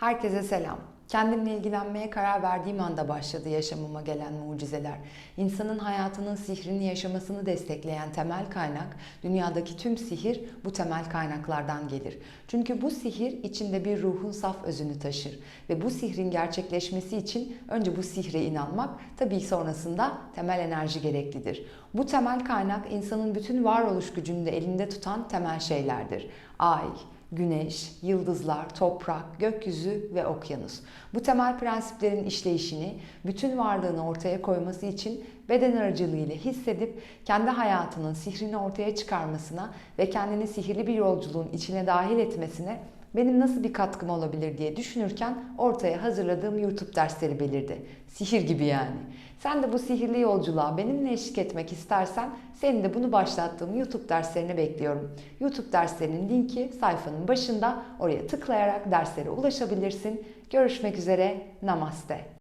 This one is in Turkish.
Herkese selam. Kendimle ilgilenmeye karar verdiğim anda başladı yaşamıma gelen mucizeler. İnsanın hayatının sihrini yaşamasını destekleyen temel kaynak, dünyadaki tüm sihir bu temel kaynaklardan gelir. Çünkü bu sihir içinde bir ruhun saf özünü taşır ve bu sihrin gerçekleşmesi için önce bu sihre inanmak, tabii sonrasında temel enerji gereklidir. Bu temel kaynak insanın bütün varoluş gücünü de elinde tutan temel şeylerdir. Ay, güneş, yıldızlar, toprak, gökyüzü ve okyanus. Bu temel prensiplerin işleyişini, bütün varlığını ortaya koyması için beden aracılığıyla hissedip kendi hayatının sihrini ortaya çıkarmasına ve kendini sihirli bir yolculuğun içine dahil etmesine benim nasıl bir katkım olabilir diye düşünürken ortaya hazırladığım YouTube dersleri belirdi. Sihir gibi yani. Sen de bu sihirli yolculuğa benimle eşlik etmek istersen senin de bunu başlattığım YouTube derslerini bekliyorum. YouTube derslerinin linki sayfanın başında. Oraya tıklayarak derslere ulaşabilirsin. Görüşmek üzere. Namaste.